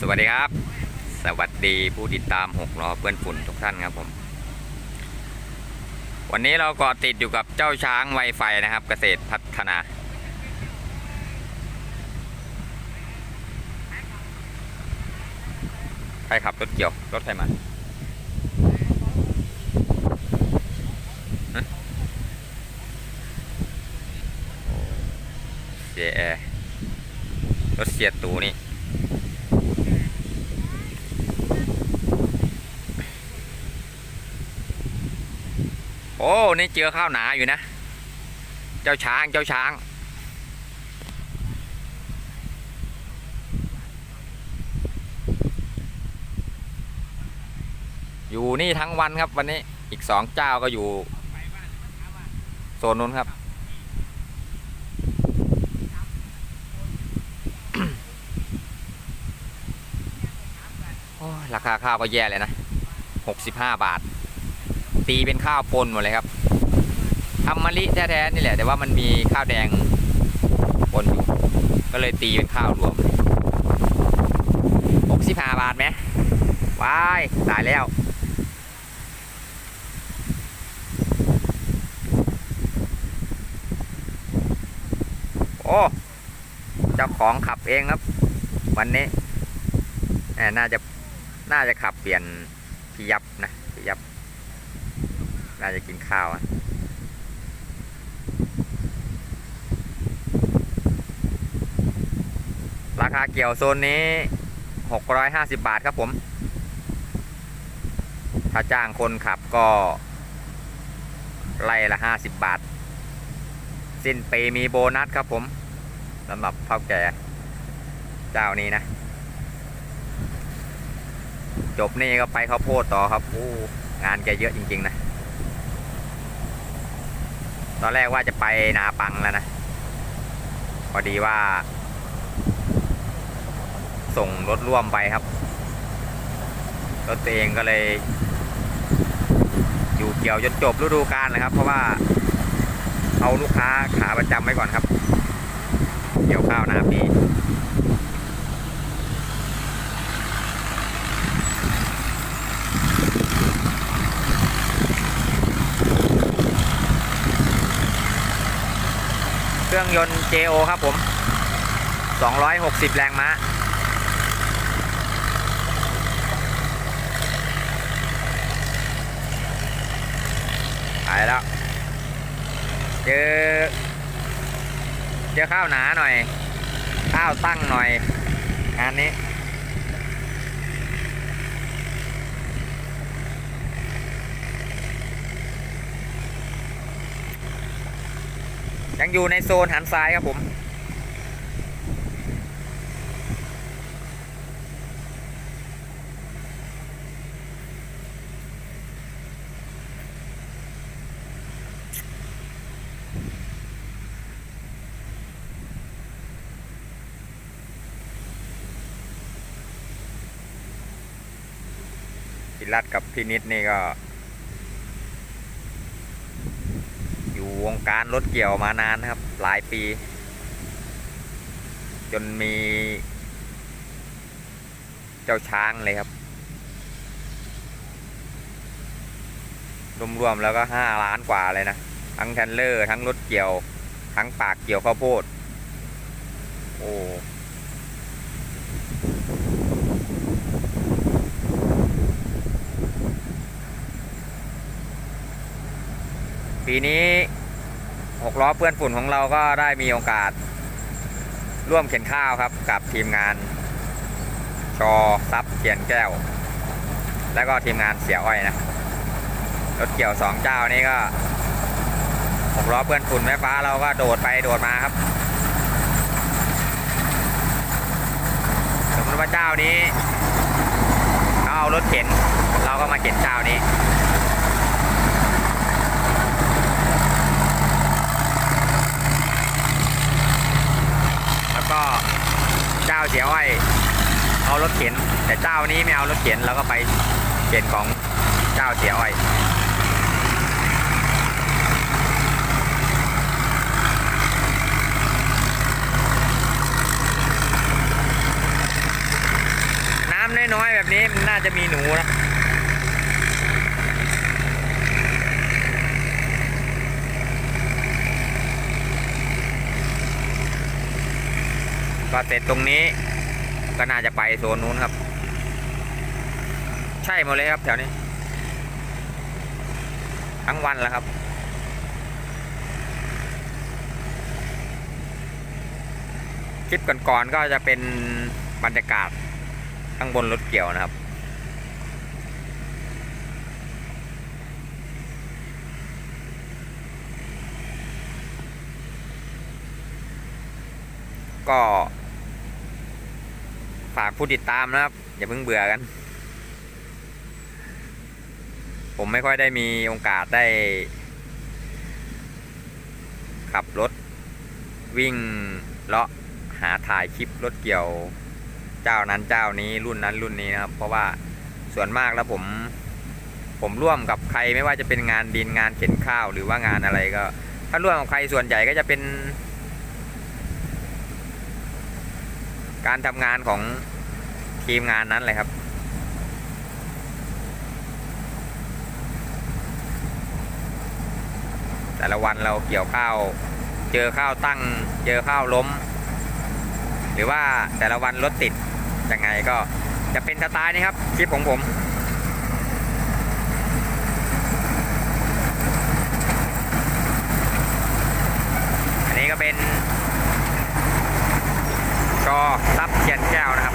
สวัสดีครับ สวัสดีผู้ติดตามหกล้อเพื่อนฝุ่นทุกท่านครับผม วันนี้เราก็ติดอยู่กับเจ้าช้างไวไฟนะครับ เกษตรพัฒนา ใครขับรถเกี่ยว รถใครมาเสียแอรถเสียตูนี่ โอ้ นี่เจอข้าวหนาอยู่นะ เจ้าช้าง เจ้าช้าง อยู่นี่ทั้งวันครับวันนี้ อีกสองเจ้าก็อยู่ โซนนู้นครับ ราคาข้าวก็แย่เลยนะหกสิบห้าบาท ตีเป็นข้าวปนหมดเลยครับทำมะลิแท้ๆนี่แหละ แต่ว่ามันมีข้าวแดงปนอยู่ก็เลยตีเป็นข้าวรวมหกสิบห้าบาทไหมว้ายตายแล้วโอ้เจ้าของขับเองครับ วันนี้น่าจะน่าจะขับเปลี่ยนพี่ยับนะ น่าจะกินข้าวอะราคาเกี่ยวโซนนี้ 650 บาทครับผม ถ้าจ้างคนขับก็ไล่ละ 50 บาท สิ้นปีมีโบนัสครับผมสำหรับเท่าแก่เจ้านี้นะ จบนี่ก็ไปข้าวโพดต่อครับ โอ้ งานแกเยอะจริง ๆ นะ ตอนแรกว่าจะไปนาปังแล้วนะ พอดีว่า ส่งรถร่วมไปครับ รถตัวเองก็เลย อยู่เกี่ยวจนจบฤดูกาลนะครับ เพราะว่าเอาลูกค้าขาประจำไว้ก่อนครับ เกี่ยวข้าวนาปี เครื่องยนต์ JO ครับผม 260 แรงม้าหายแล้ว เจอ เจอข้าวหนาหน่อย ข้าวตั้งหน่อย งานนี้ ยังอยู่ในโซนหันซ้ายครับผมพิรัตกับพินิษนี่ก็ อยู่ วงการรถเกี่ยวมานานนะครับ หลายปี จนมี เจ้าช้างเลยครับ รวมๆแล้วก็ห้าล้านกว่าเลยนะ ทั้งแทนเลอร์ ทั้งรถเกี่ยว ทั้งปากเกี่ยวข้าวโพด โอ้ปีนี้ หกล้อเพื่อนฝุ่นของเราก็ได้มีโอกาส ร่วมเขียนข้าวครับกับทีมงาน ชอซับเขียนแก้ว แล้วก็ทีมงานเสียอ้อยนะรถเกี่ยวสองเจ้านี้ก็หกล้อเพื่อนฝุ่นแม่ฟ้าเราก็โดดไปโดดมาครับสมมติว่าเจ้านี้เขาเอารถเข็น เราก็มาเข็นเจ้านี้ แล้วก็ เจ้าเสียอ้อยเอารถเข็น แต่เจ้านี้ไม่เอารถเข็นเราก็ไปเข็นของเจ้าเสียอ้อยน้อยๆแบบนี้มันน่าจะมีหนูนะ ก็เสร็จตรงนี้ก็น่าจะไปโซนนู้นครับ ใช่หมดเลยครับแถวนี้ ทั้งวันแล้วครับ คลิปก่อนๆก็จะเป็นบรรยากาศข้างบนรถเกี่ยวนะครับก็ ฝากผู้ติดตามนะครับ อย่าเพิ่งเบื่อกัน ผมไม่ค่อยได้มีโอกาสได้ ขับรถ วิ่งเลาะหาถ่ายคลิปรถเกี่ยว เจ้านั้นเจ้านี้รุ่นนั้นรุ่นนี้นะครับ เพราะว่าส่วนมากแล้วผม ผมร่วมกับใครไม่ว่าจะเป็นงานดินงานเข็นข้าวหรือว่างานอะไรก็ ถ้าร่วมกับใครส่วนใหญ่ก็จะเป็น การทำงานของทีมงานนั้นเลยครับ แต่ละวันเราเกี่ยวข้าว เจอข้าวตั้ง เจอข้าวล้ม หรือว่าแต่ละวันรถติดยังไงก็จะเป็นสไตล์นี้ครับคลิปของผม อันนี้ก็เป็นจ อซับเทียนแก้วนะครับ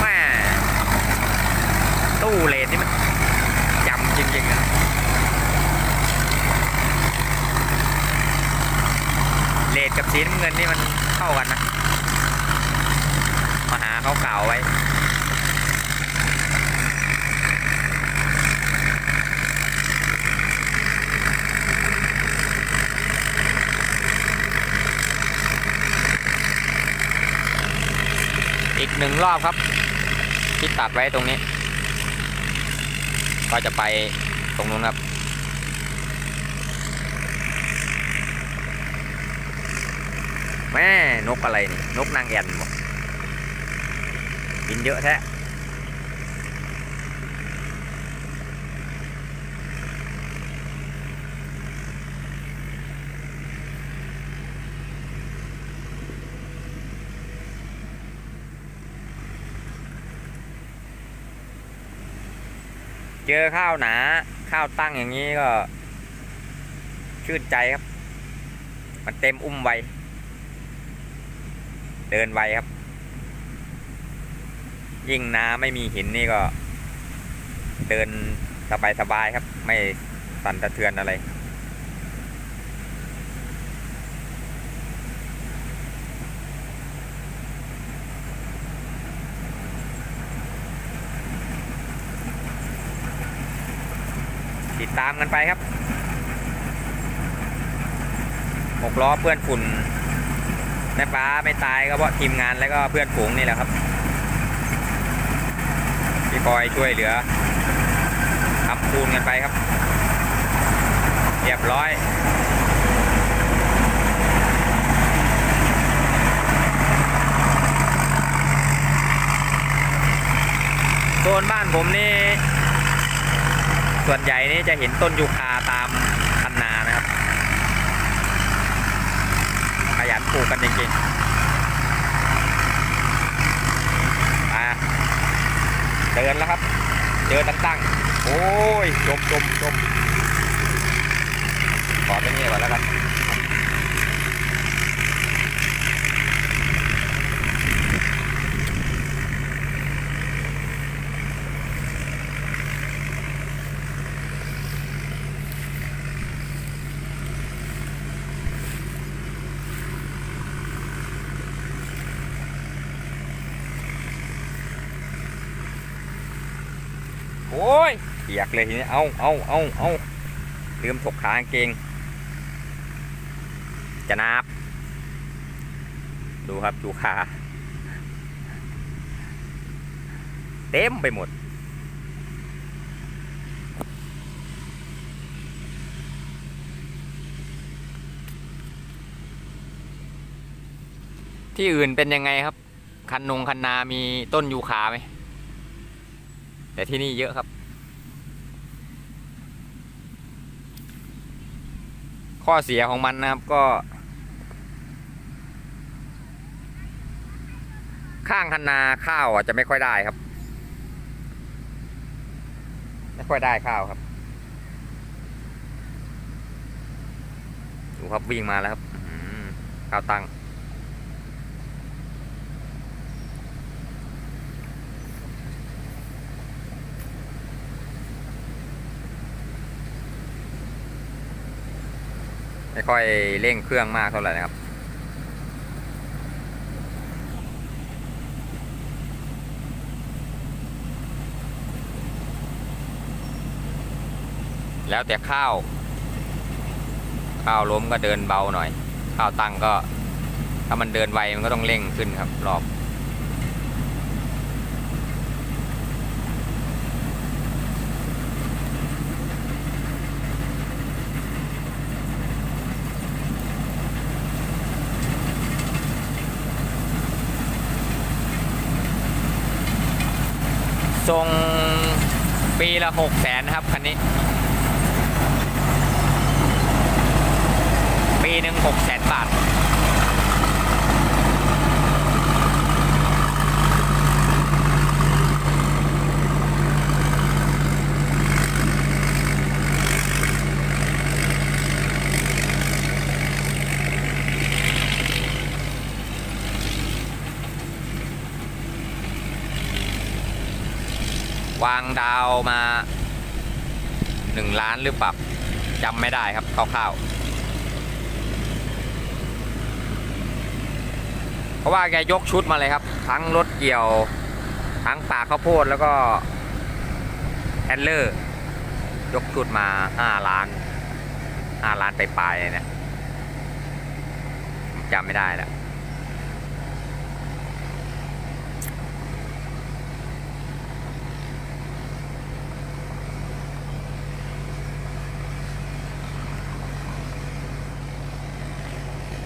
แม่ตู้เลนนี่มันจำจริงๆอะเลนกับสีน้ำเงินนี่มันเข้ากันนะ มาหาเขาเก่าไว้ หนึ่งรอบครับ ที่ตัดไว้ตรงนี้ ก็จะไปตรงนู้นครับ แม่นกอะไรนี่ นกนางแอ่นบ่บินเยอะแท้ เจอข้าวหนา ข้าวตั้งอย่างนี้ก็ ชื่นใจครับ มันเต็มอุ้มไว เดินไวครับ ยิ่งน้าไม่มีหินนี่ก็ เดินสบายสบายๆครับ ไม่สั่นสะเทือนอะไร ตามกันไปครับหกล้อเพื่อนฝุ่นแม่ฟ้าไม่ตายก็เพราะทีมงานแล้วก็เพื่อนฝูงนี่แหละครับที่คอยช่วยเหลือทำคูณกันไปครับ เรียบร้อยโซนบ้านผมนี่ ส่วนใหญ่นี่จะเห็นต้นยูคาตามคันนานะครับ ขยันปลูกกันจริงๆมาเดินแล้วครับ เดินตั้งๆ โอ้ยจมจมจมขอไปนี่ก่อนแล้วกัน ปียกเลยทีนี้ เอาเอาเอาเอาลืมถกขาเกง จะนับ ดูครับ ดูขา เต็มไปหมด ที่อื่นเป็นยังไงครับ คันนงคันนามีต้นยูขาไหมแต่ที่นี่เยอะครับ ข้อเสียของมันนะครับก็ ข้างคันนาข้าวอะจะไม่ค่อยได้ครับ ไม่ค่อยได้ข้าวครับดูครับวิ่งมาแล้วครับข้าวตัง ไม่ค่อยเร่งเครื่องมากเท่าไหร่นะครับแล้วแต่ข้าว ข้าวล้มก็เดินเบาหน่อย ข้าวตั้งก็ ถ้ามันเดินไวมันก็ต้องเร่งขึ้นครับ รอบ ทรงปีละหกแสนนะครับคันนี้ ปีหนึ่งหกแสนบาท วางดาวมาหนึ่งล้านหรือเปล่าจำไม่ได้ครับคร่าวๆเพราะว่าแกยกชุดมาเลยครับ ทั้งรถเกี่ยว ทั้งปากข้าวโพดแล้วก็แฮนเลอร์ ยกชุดมาห้าล้านห้าล้านไปปลายเนะผมจำไม่ได้แล้ว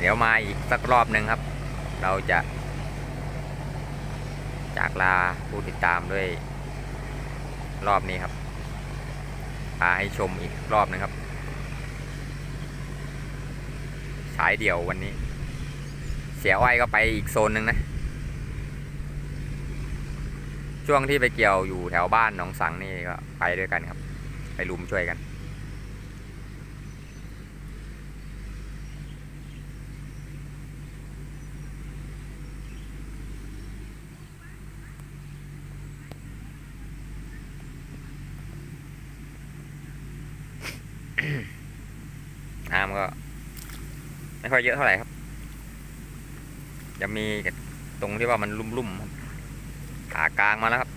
ดี๋ยวมาอีกสักรอบหนึ่งครับ เราจะ จากลาผู้ติดตามด้วยรอบนี้ครับพาให้ชมอีกรอบหนึงครับ สายเดี่ยววันนี้ เสียอ้อยก็ไปอีกโซนหนึ่งนะ ช่วงที่ไปเกี่ยวอยู่แถวบ้านหนองสังนี่ก็ไปด้วยกันครับ ไปลุมช่วยกัน น้ำ ก็ ไม่ค่อยเยอะเท่าไหร่ครับ จะมีตรงที่ว่ามันลุ่มๆครับขากลางมาแล้วครับ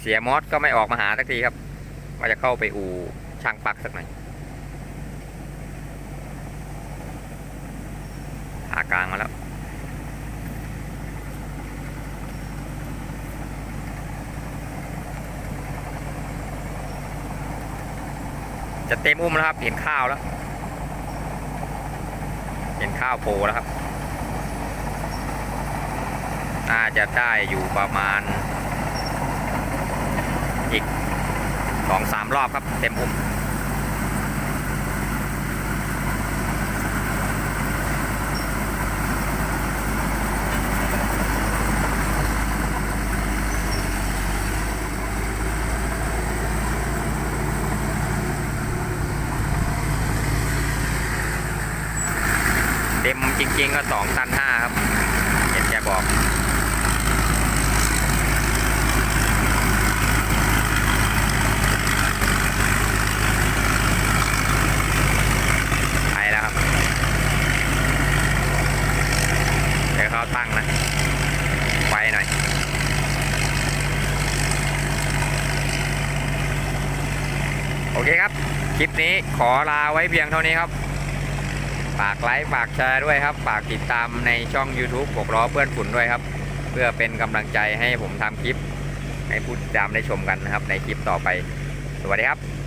เสียมอสก็ไม่ออกมาหาสักทีครับ ว่าจะเข้าไปอู่ช่างปักสักหน่อยขากลางมาแล้ว จะเต็มอุ้มแล้วครับ เห็นข้าวแล้ว เห็นข้าวโผล่แล้วครับ น่าจะได้อยู่ประมาณ อีกสองสามรอบครับ เต็มอุ้ม เต็มจ ริงก็สองตันห้าครับเห็นแกบอกไปแล้วครับเดี๋ยวเขาตั้งนะไวหน่อยโอเคครับ คลิปนี้ขอลาไว้เพียงเท่านี้ครับ ฝากไลค์ฝากแชร์ด้วยครับ ฝากติดตามในช่อง YouTube กล้อเพื่อนฝุ่นด้วยครับ เพื่อเป็นกำลังใจให้ผมทำคลิป ให้ผู้ติดตามได้ชมกันนะครับ ในคลิปต่อไป สวัสดีครับ